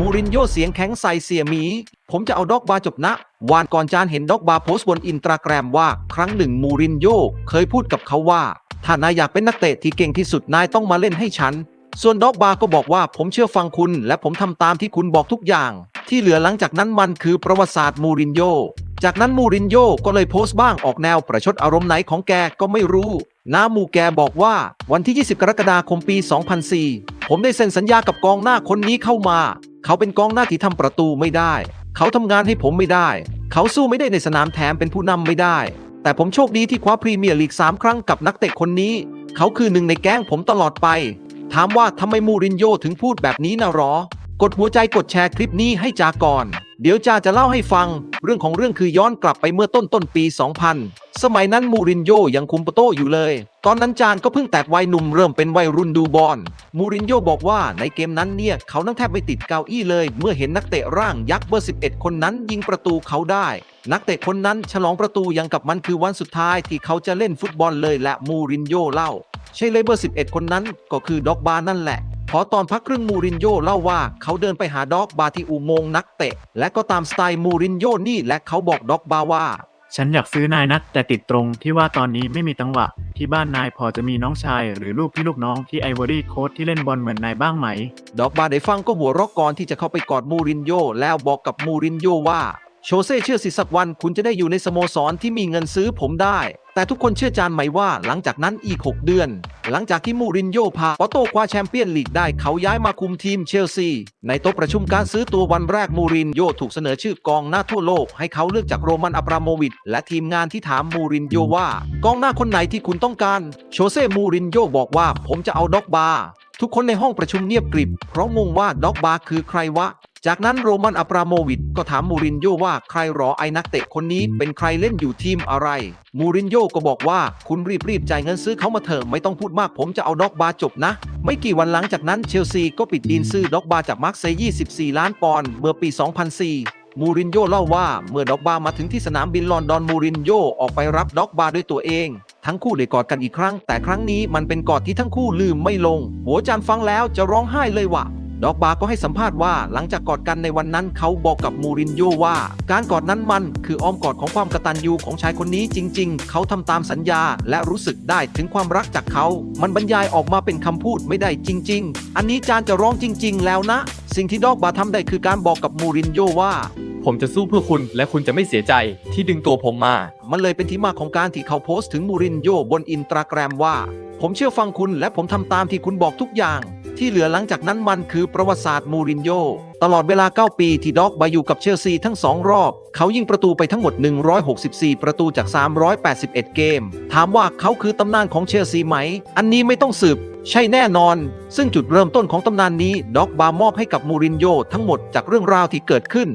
มูรินโญ่เสียงแข็งใส่เสียหมี ผมจะเอาด็อกบาจบนะ วานก่อนจานเห็นด็อกบาโพสต์บนอินตาแกรมว่า ครั้งหนึ่งมูรินโญ่เคยพูดกับเขาว่า ถ้านายอยากเป็นนักเตะที่เก่งที่สุดนายต้องมาเล่นให้ฉัน ส่วนด็อกบาก็บอกว่าผมเชื่อฟังคุณ และผมทำตามที่คุณบอกทุกอย่าง ที่เหลือหลังจากนั้นมันคือประวัติศาสตร์มูรินโญ่จากนั้นมูรินโญ่ก็เลยโพสต์บ้างออกแนวประชดอารมณ์ไหนของแกก็ไม่รู้น้ามูแกบอกว่าวันที่ 20 กรกฎาคมปี 2004 ผมได้เซ็นสัญญากับกองหน้าคนนี้เข้ามา เขาเป็นกองหน้าที่ทำประตูไม่ได้ เขาทำงานให้ผมไม่ได้ เขาสู้ไม่ได้ในสนามแถมเป็นผู้นำไม่ได้ แต่ผมโชคดีที่คว้าพรีเมียร์ลีก3ครั้งกับนักเตะคนนี้ เขาคือหนึ่งในแก๊งผมตลอดไป ถามว่าทำไมมูรินโญ่ถึงพูดแบบนี้นะหรอกดหัวใจกดแชร์คลิปนี้ให้จาก่อน เดี๋ยวจาจะเล่าให้ฟัง เรื่องของเรื่องคือย้อนกลับไปเมื่อต้นต้นปี 2000 สมัยนั้นมูรินโญ่ยังคุมโปโต้อยู่เลย ตอนนั้นจานก็เพิ่งแตกวัยหนุ่มเริ่มเป็นวัยรุ่นดูบอล มูรินโญ่บอกว่าในเกมนั้นเนี่ย เขานั่งแทบไม่ติดเก้าอี้เลย เมื่อเห็นนักเตะร่างยักษ์เบอร์ 11 คนนั้นยิงประตูเขาได้ นักเตะคนนั้นฉลองประตูยังกับมันคือวันสุดท้ายที่เขาจะเล่นฟุตบอลเลยและมูรินโญ่เล่าใช่เลยเบอร์ 11 คนนั้นก็คือด็อกบานั่นแหละ พอตอนพักครึ่งมูรินโญ่เล่าว่าเขาเดินไปหาด็อกบาที่อุโมงค์นักเตะ และก็ตามสไตล์มูรินโญ่นี่และเขาบอกด็อกบาว่าฉันอยากซื้อนายนะแต่ติดตรงที่ว่าตอนนี้ไม่มีจังหวะ ที่บ้านนายพอจะมีน้องชาย หรือลูกพี่ลูกน้องที่ไอวอรี่โค้ดที่เล่นบอลเหมือนนายบ้างไหม ดอกบาได้ฟังก็หัวเรอกก่อนที่จะเข้าไปกอดมูรินโญ่แล้วบอกกับมูรินโญ่ว่า โชเซ่เชื่อสิสักวันคุณจะได้อยู่ในสโมสรที่มีเงินซื้อผมได้ แต่ทุกคนเชื่อจานไหมว่าหลังจากนั้นอีก 6 เดือน หลังจากที่มูรินโญ่พาปอโต้คว้าแชมเปี้ยนลีกได้เขาย้ายมาคุมทีมเชลซี ในโต๊ะประชุมการซื้อตัววันแรกมูรินโญ่ถูกเสนอชื่อกองหน้าทั่วโลก ให้เขาเลือกจากโรมันอับราโมวิชและทีมงานที่ถามมูรินโญ่ว่ากองหน้าคนไหนที่คุณต้องการโชเซ่มูรินโญ่บอกว่าผมจะเอาด็อกบาทุกคนในห้องประชุมเงียบกริบเพราะงงว่าด็อกบาคือใครวะ จากนั้นโรมันอับราโมวิชก็ถามมูรินโญ่ว่าใครหรอไอ้นักเตะคนนี้เป็นใครเล่นอยู่ทีมอะไร มูรินโญ่ก็บอกว่าคุณรีบๆจ่ายเงินซื้อเขามาเถอะไม่ต้องพูดมากผมจะเอาด็อกบาร์จบนะ ไม่กี่วันหลังจากนั้นเชลซีก็ปิดดีลซื้อด็อกบาร์จากมาร์กเซย์24 ล้านปอนด์เมื่อปี 2004มูรินโญ่เล่าว่าเมื่อด็อกบาร์มาถึงที่สนามบินลอนดอนมูรินโญ่ออกไปรับด็อกบาร์ด้วยตัวเอง ทั้งคู่ได้กอดกันอีกครั้ง แต่ครั้งนี้มันเป็นกอดที่ทั้งคู่ลืมไม่ลง หัวจานฟังแล้วจะร้องไห้เลยว่ะ ดอกบาก็ให้สัมภาษณ์ว่าหลังจากกอดกันในวันนั้นเขาบอกกับมูรินโญ่ว่า การกอดนั้นมันคืออ้อมกอดของความกตัญญูของชายคนนี้จริง ๆ เขาทำตามสัญญาและรู้สึกได้ถึงความรักจากเขา มันบรรยายออกมาเป็นคำพูดไม่ได้จริง ๆ อันนี้จานจะร้องจริง ๆ แล้วนะ สิ่งที่ดอกบาร์ทำได้คือการบอกกับมูรินโญ่ว่าผมจะสู้เพื่อคุณและคุณจะไม่เสียใจที่ดึงตัวผมมา มันเลยเป็นที่มาของการที่เขาโพสต์ถึงมูรินโญ่บนอินสตาแกรมว่า ผมเชื่อฟังคุณและผมทำตามที่คุณบอกทุกอย่าง ที่เหลือหลังจากนั้นมันคือประวัติศาสตร์มูรินโญ่ตลอดเวลา 9 ปีที่ด็อกบาอยู่กับเชลซีทั้ง 2 รอบ เขายิงประตูไปทั้งหมด 164 ประตูจาก 381 เกม ถามว่าเขาคือตำนานของเชลซีไหม อันนี้ไม่ต้องสืบ ใช่แน่นอน ซึ่งจุดเริ่มต้นของตำนานนี้ด็อกบามอบให้กับมูรินโญ่ทั้งหมดจากเรื่องราวที่เกิดขึ้น